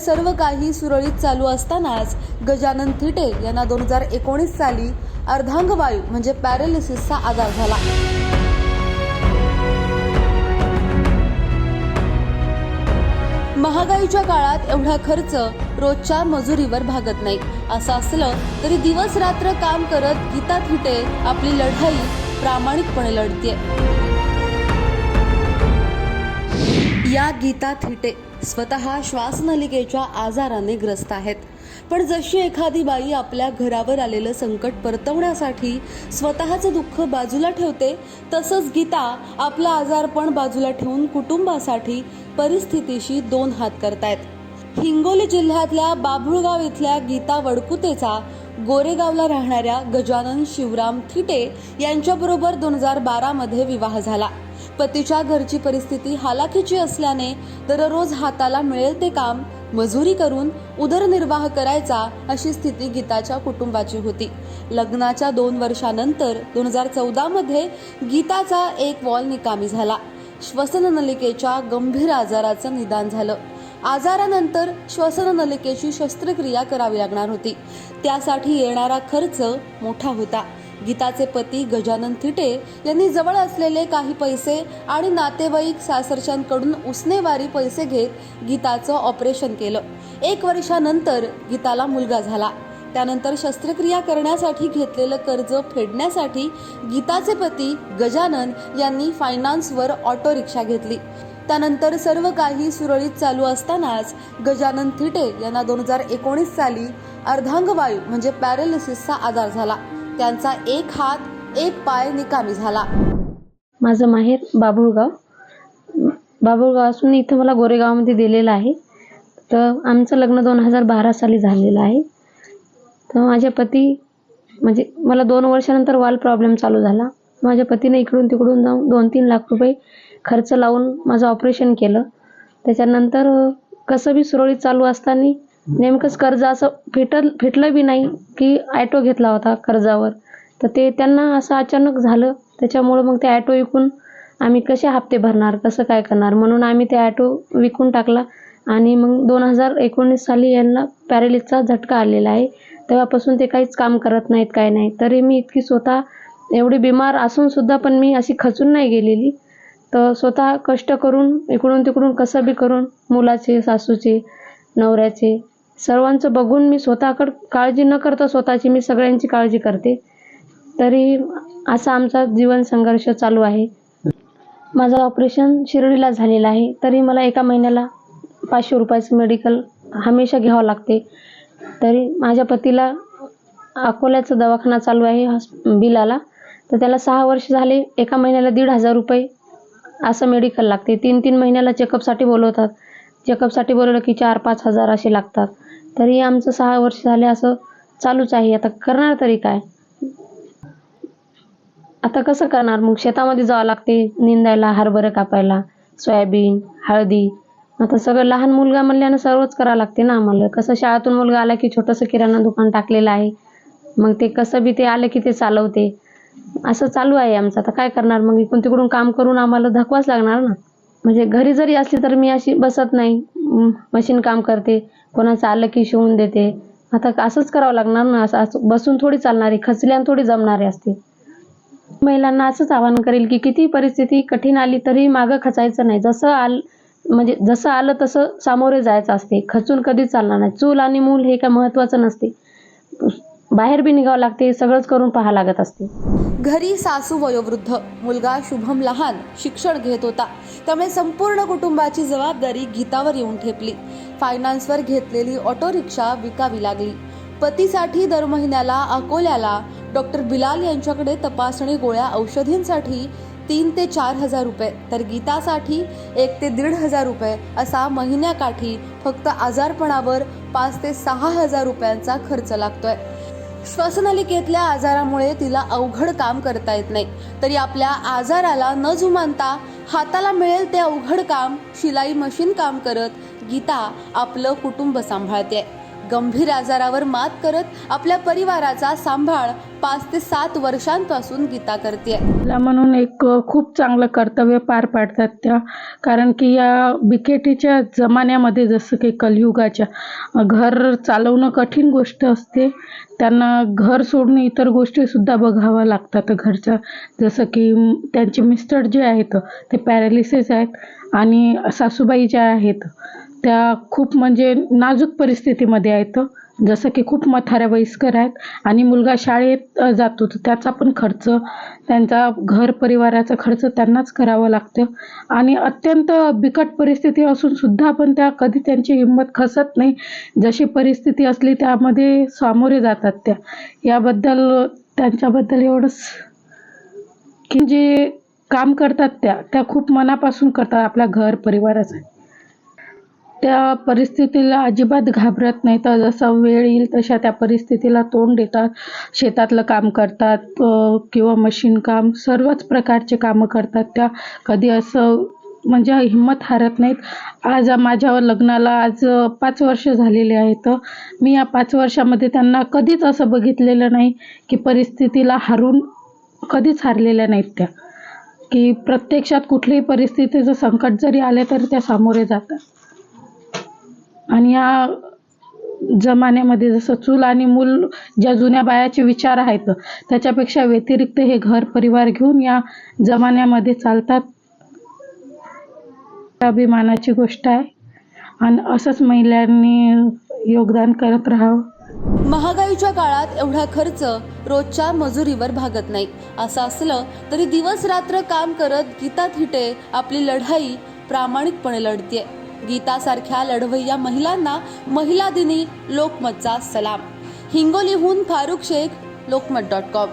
सर्व काही सुरळीत चालू असतानाच गजानन थिटे यांना दोन हजार एकोणीस साली अर्धांगवायू म्हणजे पॅरालिसिसचा आजार झाला. महागाईच्या काळात एवढा खर्च रोजच्या मजुरीवर भागत नाही. असं असलं तरी दिवस रात्र काम करत गीता थिटे आपली लढाई प्रामाणिकपणे लढतीये. या गीता थिटे स्वतः श्वासनलिकेच्या आजाराने ग्रस्त आहेत. पण जशी एखादी बाई आपल्या घरावर आलेलं संकट परतवण्यासाठी स्वतःचं दुःख बाजूला ठेवते तसंच गीता आपला आजारपण बाजूला ठेवून कुटुंबासाठी परिस्थितीशी दोन हात करतायत. हिंगोली जिल्ह्यातल्या बाभुळगाव इथल्या गीता वडकुतेचा गोरेगावला राहणाऱ्या गजानन शिवराम थिटे यांच्याबरोबर दोन हजार बारामध्ये विवाह झाला. पतीच्या घरची परिस्थिती हालाखीची असल्याने दररोज हाताला मिळेल ते काम मजुरी करून उदरनिर्वाह करायचा अशी स्थिती गीताच्या कुटुंबाची होती. लग्नाच्या दोन वर्षानंतर दोन हजार चौदामध्ये गीताचा एक वॉल निकामी झाला. श्वसननलिकेच्या गंभीर आजाराचं निदान झालं. आजारानंतर श्वसननलिकेची शस्त्रक्रिया करावी लागणार होती. त्यासाठी येणारा खर्च मोठा होता. गीताचे पती गजानन थिटे यांनी जवळ असलेले काही पैसे आणि नातेवाईक सासरच्यांकडून उसनेवारी पैसे घेत गीताचं ऑपरेशन केलं. एक वर्षानंतर गीताला मुलगा झाला. त्यानंतर शस्त्रक्रिया करण्यासाठी घेतलेलं कर्ज फेडण्यासाठी गीताचे पती गजानन यांनी फायनान्सवर ऑटो रिक्षा घेतली. त्यानंतर सर्व काही सुरळीत चालू असतानाच गजानन थिटे यांना दोन हजार एकोणीस साली अर्धांगवायू म्हणजे पॅरालिसिसचा आजार झाला. त्यांचा एक हात एक पाय निकामी झाला. माझं माहेर बाभुळगाव. बाभुळगाव असून इथं मला गोरेगावमध्ये दिलेलं आहे. तर आमचं लग्न दोन हजार बारा साली झालेलं आहे. तर माझ्या पती म्हणजे मला दोन वर्षानंतर वाल प्रॉब्लेम चालू झाला. माझ्या पतीने इकडून तिकडून जाऊन दोन तीन लाख रुपये खर्च लावून माझं ऑपरेशन केलं. त्याच्यानंतर कसं बी सुरळीत चालू असताना नेमकंच कर्ज असं फिटल फिटलं बी नाही की ॲटो घेतला होता कर्जावर. तर ते त्यांना असं अचानक झालं. त्याच्यामुळं मग ते ॲटो विकून आम्ही कसे हप्ते भरणार? कसं काय करणार? म्हणून आम्ही ते ॲटो विकून टाकला. आणि मग दोन हजार एकोणीस साली यांना पॅरेलिसचा झटका आलेला आहे. तेव्हापासून ते काहीच काम करत नाहीत काय नाही. तरी मी इतकी स्वतः एवढी बिमार असून सुद्धा पण मी अशी खचून नाही गेलेली. तर स्वतः कष्ट करून इकडून तिकडून कसं बी करून मुलाचे सासूचे नवऱ्याचे सर्वांचं बघून मी स्वतःकडं काळजी न करता स्वतःची मी सगळ्यांची काळजी करते. तरी असा आमचा जीवन संघर्ष चालू आहे. माझं ऑपरेशन शिर्डीला झालेलं आहे. तरी मला एका महिन्याला पाचशे रुपयाचं मेडिकल हमेशा घ्यावं लागते. तरी माझ्या पतीला अकोल्याचा दवाखाना चालू आहे हॉस् बिलाला. तर त्याला सहा वर्ष झाले. एका महिन्याला दीड हजार रुपये असं मेडिकल लागते. तीन तीन महिन्याला चेकअपसाठी बोलवतात. चेकअपसाठी बोलवलं की चार पाच हजार असे लागतात. तरी आमचं सहा वर्ष झाले असं चालूच आहे. आता करणार तरी काय? आता कसं करणार? मग शेतामध्ये जावं लागते निंदायला हरभरं कापायला सोयाबीन हळदी. आता सगळं लहान मुलगा म्हणल्यानं सर्वच करावं लागते ना आम्हाला. कसं शाळेतून मुलगा आला की छोटंसं किराणा दुकान टाकलेलं आहे. मग ते कसं बी ते आलं की ते चालवते. असं चालू आहे आमचं. आता काय करणार? मग इकडून तिकडून काम करून आम्हाला धकवाच लागणार ना. म्हणजे घरी जरी असली तर मी अशी बसत नाही. मशीन काम करते. कोणाचं आलं की शिवून देते. आता असंच करावं लागणार ना असं असं बसून थोडी चालणारी खचल्यान खचल्यानं थोडी जमणारी असते. महिलांना असंच आवाहन करेल की किती परिस्थिती कठीण आली तरी मागं खचायचं नाही. जसं आल म्हणजे जसं आलं तसं सामोरे जायचं असते. खचून कधीच चालणार नाही. चूल आणि मूल हे काय महत्त्वाचं नसते. बाहेर बी निघावं लागते सगळंच करून पाहा लागत असते. घरी सासू वयोवृद्ध मुलगा शुभम लहान शिक्षण घेत होता. त्यामुळे संपूर्ण कुटुंबाची जबाबदारी गीतावर येऊन ठेपली. फायनान्सवर घेतलेली ऑटो रिक्षा विकावी लागली. पतीसाठी दर महिन्याला अकोल्याला डॉक्टर बिलाल यांच्याकडे तपासणी गोळ्या औषधींसाठी तीन ते चार हजार रुपये तर गीतासाठी एक ते दीड हजार रुपये असा महिन्याकाठी फक्त आजारपणावर पाच ते सहा हजार रुपयांचा खर्च लागतोय. श्वसनलिकेतल्या आजारामुळे तिला अवघड काम करता येत नाही. तरी आपल्या आजाराला न जुमानता हाताला मिळेल ते अवघड काम शिलाई मशीन काम करत गीता आपलं कुटुंब सांभाळते. गंभीर आजारावर मात करत आपल्या परिवाराचा सांभाळ पाच ते सात वर्षांपासून गीता करते म्हणून एक खूप चांगलं कर्तव्य पार पाडतात त्या. कारण की या बिकेटीच्या जमान्यामध्ये जसं की कलयुगाच्या घर चालवणं कठीण गोष्ट असते. त्यांना घर सोडून इतर गोष्टीसुद्धा बघाव्या लागतात घरच्या. जसं की त्यांचे मिस्टर जे आहेत ते पॅरालिसिस आहेत आणि सासूबाई ज्या आहेत त्या खूप म्हणजे नाजूक परिस्थितीमध्ये आहेत. जसं की खूप म्हाताऱ्या वयस्कर आहेत आणि मुलगा शाळेत जातो तर त्याचा पण खर्च त्यांचा घर परिवाराचा खर्च त्यांनाच करावं लागतं. आणि अत्यंत बिकट परिस्थिती असून सुद्धा पण त्या कधी त्यांची हिंमत खसत नाही. जशी परिस्थिती असली त्यामध्ये सामोरे जातात त्या. याबद्दल त्यांच्याबद्दल एवढंच की जे काम करतात त्या त्या खूप मनापासून करतात आपल्या घर परिवारासाठी त्या परिस्थितीला अजिबात घाबरत नाही तर जसं वेळ येईल तशा त्या परिस्थितीला तोंड देतात. शेतातलं काम करतात किंवा मशीन काम सर्वच प्रकारचे कामं करतात. त्या कधी असं म्हणजे हिंमत हारत नाहीत. आज माझ्या लग्नाला आज पाच वर्ष झालेली आहेत. मी या पाच वर्षामध्ये त्यांना कधीच असं बघितलेलं नाही की परिस्थितीला हारून कधीच हारलेल्या नाहीत त्या. की प्रत्यक्षात कुठल्याही परिस्थितीचं संकट जरी आले तरी त्या सामोरे जातात. आणि या जमान्यामध्ये जसं चूल आणि मूल ज्या जुन्या बायाचे विचार आहेत त्याच्यापेक्षा व्यतिरिक्त हे घर परिवार घेऊन या जमान्यामध्ये चालतात. अभिमानाची गोष्ट आहे. आणि असंच महिलांनी योगदान करत राहावं. महागाईच्या काळात एवढा खर्च रोजच्या मजुरीवर भागत नाही. असं असलं तरी दिवस रात्र काम करत गीता थिटे आपली लढाई प्रामाणिकपणे लढतीये. गीतासारख्या लढवय्या महिलांना महिला दिनी लोकमतचा सलाम. हिंगोलीहून फारुख शेख लोकमत डॉट कॉम.